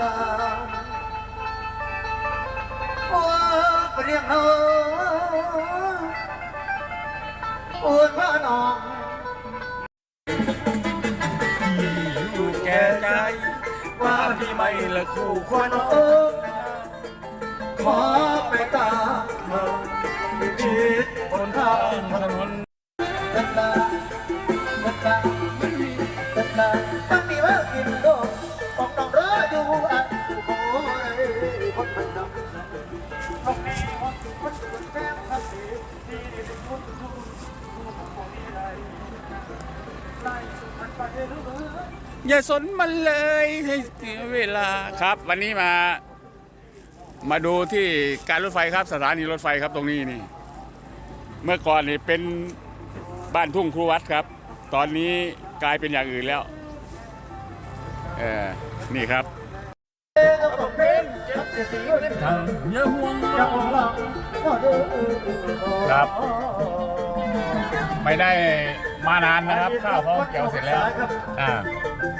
ลาโอ้เปรียงเฮาโอ้ยพระน้องอยู่แก่ใจ ว่าพี่ไม่ละคู่ควรโอ้ขอไปตามเธอชีวิตคนทางถนน อย่าสนมันเลยให้เสียเวลาครับ วันนี้มา มาดูที่การรถไฟครับ สถานีรถไฟครับตรงนี้นี่ เมื่อก่อนนี่เป็นบ้านทุ่งครูวัดครับ ตอนนี้กลายเป็นอย่างอื่นแล้ว เออนี่ครับครับ ไม่ได้ มานานนะครับข้าวเขาเกี่ยวเสร็จแล้วอ่า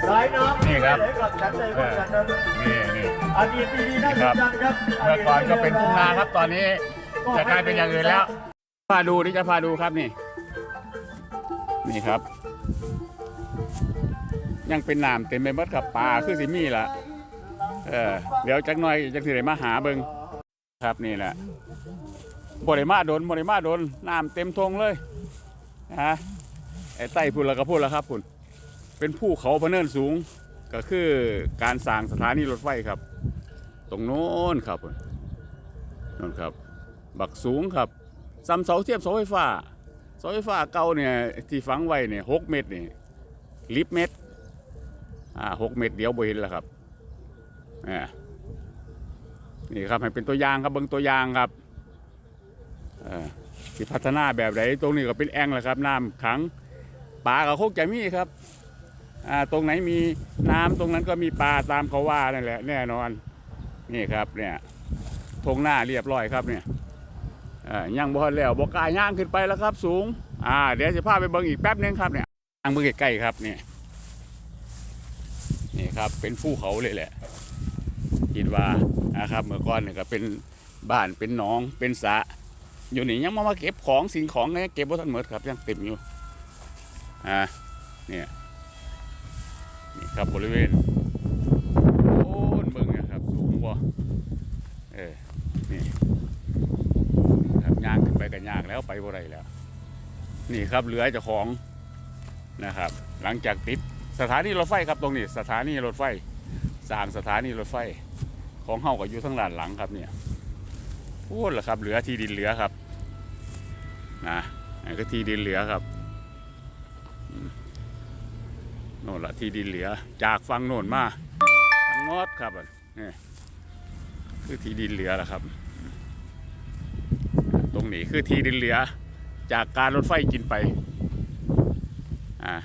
สายน้ำนี่ครับกับฉันเลยกับฉันนั้นนี่นี่อดีตดีๆนะครับจันครับเมื่อก่อนก็เป็นทุ่งนาครับ ตอนนี้จะกลายเป็นอย่างอื่นแล้ว พาดูนี่จะพาดูครับนี่ นี่ครับ ยังเป็นน้ำเต็มไปหมดครับปลาคือสิมีละเออเดี๋ยวจักหน่อยจักสิได้มาหาเบิงครับนี่แหละบริมาโดนบริมาโดนน้ำเต็มทงเลยฮะ ไอ้ใต้พุ่นแล้วก็พุ่นแล้วครับพุ่นเป็นภูเขาพะเนินสูงก็คือการสร้างสถานีรถไฟครับ ตรงโน้นครับนั่นครับ บักสูงครับซ้ำเสาเทียบเสาไฟฟ้าเสาไฟฟ้าเก่าเนี่ยที่ฝังไว้เนี่ยหกเมตรนี่ลิบเมตรอ่าหกเมตรเดียวบ่เห็นแล้วครับนี่ครับให้เป็นตัวอย่างครับเบิ่งตัวอย่างครับที่พัฒนาแบบไหนตรงนี้ก็เป็นแอ่งแหละครับน้ำขัง ปลาก็คงจะมีครับอ่าตรงไหนมีน้ำตรงนั้นก็มีปลาตามเขาว่านั่นแหละแน่นอนนี่ครับเนี่ยทงหน้าเรียบร้อยครับเนี่ยอ่างบ่ทันแล้วบ่กล้าย่างขึ้นไปแล้วครับ สูงอ่าเดี๋ยวจะพาไปเบิ่งอีกแป๊บนึงครับเนี่ยย่างเบิ่งใกล้ๆครับเนี่ยนี่ครับเป็นภูเขาเลยแหละคิดว่านะครับเมื่อก่อนเนี่ยก็เป็นบ้านเป็นหนองเป็นสระอยู่นี่ยังมามาเก็บของสิ่งของเนี่ยเก็บบ่ทันหมดครับยังเต็มอยู่ อ่าเนี่ยนี่ครับบริเวณโอ้นเบิ่งนะครับสูงบ่เออนี่ครับย่างขึ้นไปกันยากแล้วไปบ่ได้แล้ว นี่ครับเหลือเจ้าของนะครับ หลังจากติดสถานีรถไฟครับตรงนี้ สถานีรถไฟสร้างสถานีรถไฟ ของเฮาก็อยู่ทั้งด้านหลังครับเนี่ยพูดละครับเหลือที่ดินเหลือครับนะก็ที่ดินเหลือครับ โน่นละที่ดินเหลือ จากฝั่งโน่นมาทั้งหมดครับนี่คือที่ดินเหลือล้วครับ ตรงนี้คือที่ดินเหลือ จากการรถไฟกินไปอ่า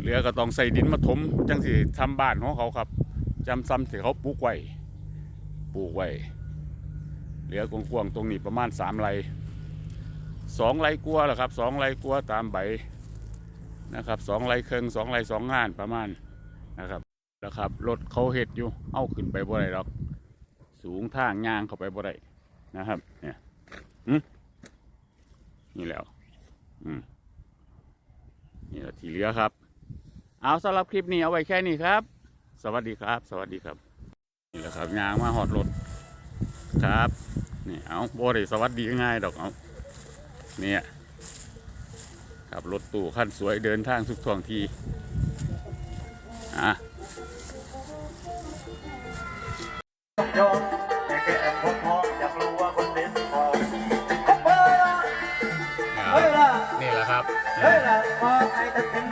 เหลือก็ต้องใส่ดินมาถมจังสิทำบ้านของเขาครับจำซ้ำที่เขาปลูกไว้ปลูกไว้เหลือกว้างๆตรงนี้ประมาณสามไร่สองไร่กลัวแหละครับสองไร่กลัวตามใบ นะครับสองไรเครึ่งสองไรสองงานประมาณนะครับนะครับรถเขาเห็ดอยู่เอาขึ้นไปบ่ได้หรอก สูงทางยางเข้าไปบ่ได้นะครับ เนี่ยนี่แล้วนี่แหละที่เหลือครับ เอาสำหรับคลิปนี้เอาไว้แค่นี้ครับ สวัสดีครับ สวัสดีครับ นี่แหละครับยางมาหอดรถครับนี่เอาบ่ได้สวัสดีง่ายดอกเอาเนี่ย ขับรถตู้ขั้นสวยเดินทางทุกท่องทีอะต้องยอมแต่แกแอบคนพออยากรู้ว่าคนเป็นพอเฮ้ยล่ะนี่แหละครับเฮ้ยล่ะพอไอ้ตัดสิน